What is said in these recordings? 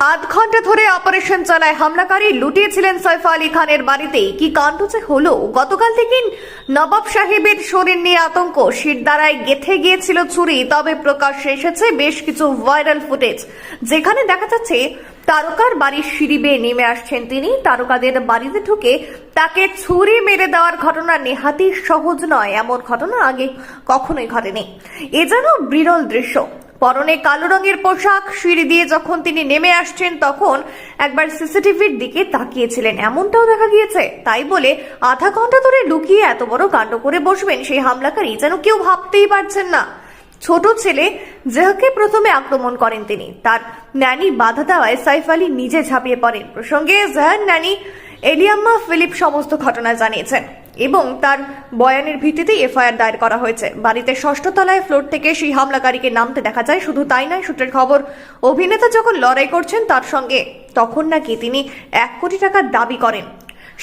আধ ঘণ্টা ধরে অপারেশন চালায় হামলাকারী লুটিয়েছিলেন সৈফ আলী খানের বাড়িতে কি কাণ্ড যে হলো? গতকাল থেকে নবাব সাহেবের শরীর নিয়ে আতঙ্ক। শিরদারায় গেথে গিয়েছিল ছুরি, তবে প্রকাশ্যে এসেছে বেশ কিছু ভাইরাল ফুটেজ। যেখানে দেখা যাচ্ছে, তারকার বাড়ির সিঁড়ি বেয়ে নেমে আসছেন তিনি। তারকাদের বাড়িতে ঢুকে তাকে ছুরি মেরে দেওয়ার ঘটনা নেহাতি সহজ নয়। এমন ঘটনা আগে কখনোই ঘটেনি। এ যেন বিরল দৃশ্য। পরনে কালো রঙের পোশাক, সিঁড়ি দিয়ে যখন তিনি নেমে আসছেন, তখন একবার সিসিটিভির দিকে তাকিয়েছিলেন। এমনটাও দেখা গিয়েছে। তাই বলে আধা ঘণ্টা ধরে লুকিয়ে এত বড় কাণ্ড করে বসবেন সেই হামলাকারী যেন কেউ ভাবতেই পারছেন না। ছোট ছেলে যাকে প্রথমে আক্রমণ করেন তিনি। তার ন্যানি বাধা দেওয়ায় সাইফ আলী নিজে ঝাঁপিয়ে পড়েন। প্রসঙ্গে জাহান ন্যানি এলিয়াম্মা ফিলিপ সমস্ত ঘটনা জানিয়েছেন। এবং তার বয়ানের ভিত্তিতে এফআইআর দায়ের করা হয়েছে। বাড়িতে ষষ্ঠ তলায় ফ্লোর থেকে সেই হামলাকারীকে নামতে দেখা যায়, শুধু তাই নয়, সূত্রের খবর, অভিনেতা যখন লড়াই করছেন তার সঙ্গে, তখন নাকি তিনি এক কোটি টাকার দাবি করেন।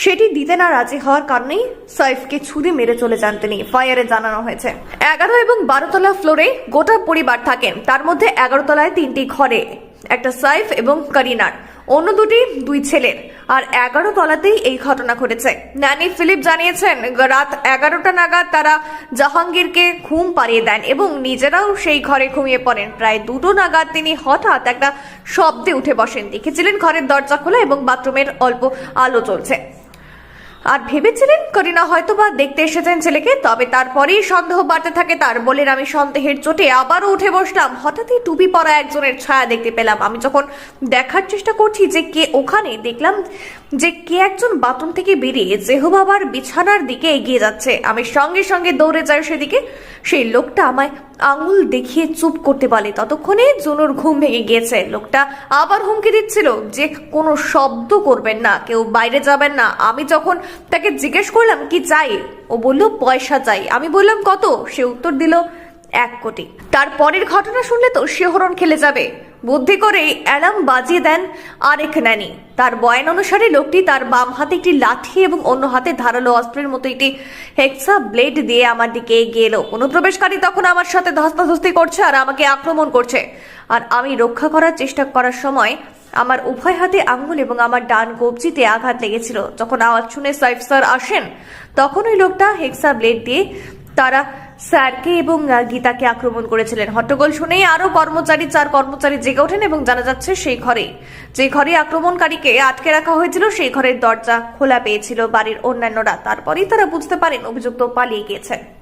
সেটি দিতে না রাজি হওয়ার কারণেই সাইফকে ছুরি মেরে চলে যান তিনি ফায়ারে জানানো হয়েছে। এগারো এবং বারো তলা ফ্লোরে গোটা পরিবার থাকেন, তার মধ্যে এগারো তলায় তিনটি ঘরে, একটা সাইফ এবং করিনার। অন্য দুটি, দুই ছেলের। আর এগারো তলাতেই এই ঘটনা ঘটেছে। নানি ফিলিপ জানিয়েছেন, রাত এগারোটা নাগাদ তারা জাহাঙ্গীরকে ঘুম পাড়িয়ে দেন এবং নিজেরাও সেই ঘরে ঘুমিয়ে পড়েন। প্রায় দুটো নাগাদ তিনি হঠাৎ একটা শব্দে উঠে বসেন। দেখেছিলেন ঘরের দরজা খোলা এবং বাথরুমের অল্প আলো চলছে আর ভেবেছিলেন করিনা হয়তো বা দেখতে এসেছেন ছেলেকে, তবে তারপরেই সন্দেহ বাড়তে থাকে তার বলেন আমি সন্দেহের চোটে আবারও উঠে বসলাম। হঠাৎই টুপি পরা একজনের ছায়া দেখতে পেলাম। আমি যখন দেখার চেষ্টা করছি যে কে ওখানে, দেখলাম যে কে একজন বাথরুম থেকে বেরিয়ে জেহু বাবার বিছানার দিকে এগিয়ে যাচ্ছে। আমি সঙ্গে সঙ্গে দৌড়ে যাই সেদিকে। সেই লোকটা আমায় আঙুল দেখিয়ে চুপ করতে বলে ততক্ষণে জুনুর ঘুম ভেঙে গিয়েছে। লোকটা আবার হুমকি দিচ্ছিল যে কোনো শব্দ করবেন না, কেউ বাইরে যাবেন না। আমি যখন তাকে জিজ্ঞেস করলাম, কি চাই? ও বলল, পয়সা চাই। আমি বললাম, কত? সে উত্তর দিল, এক কোটি। তার পরের ঘটনা শুনলে তো শিহরণ খেলে যাবে। বুদ্ধি করে অ্যালার্ম বাজিয়ে দেন আরেক ন্যানি। তার বয়ান অনুসারে লোকটি তার বাম হাতে একটি লাঠি এবং অন্য হাতে ধারালো অস্ত্রের মতো একটি হেক্সা ব্লেড দিয়ে আমার দিকে এগিয়ে এলো। অনুপ্রবেশকারী তখন আমার সাথে ধস্তাধস্তি করছে আর আমাকে আক্রমণ করছে। আর আমি রক্ষা করার চেষ্টা করার সময় আমার উভয় হাতে আঙ্গুল এবং আমার ডান কবজিতে আঘাত লেগেছিল। যখন আওয়াজ শুনে সাইফ স্যার আসেন, তখন ওই লোকটা হেক্সা ব্লেড দিয়ে তারা স্যারকে এবং গীতাকে আক্রমণ করেছিলেন। হট্টগোল শুনেই আরও কর্মচারী চার কর্মচারী জেগে ওঠেন এবং জানা যাচ্ছে সেই ঘরে, যে ঘরে আক্রমণকারীকে আটকে রাখা হয়েছিল, সেই ঘরের দরজা খোলা পেয়েছিল বাড়ির অন্যান্যরা। তারপরেই তারা বুঝতে পারেন অভিযুক্ত পালিয়ে গিয়েছেন।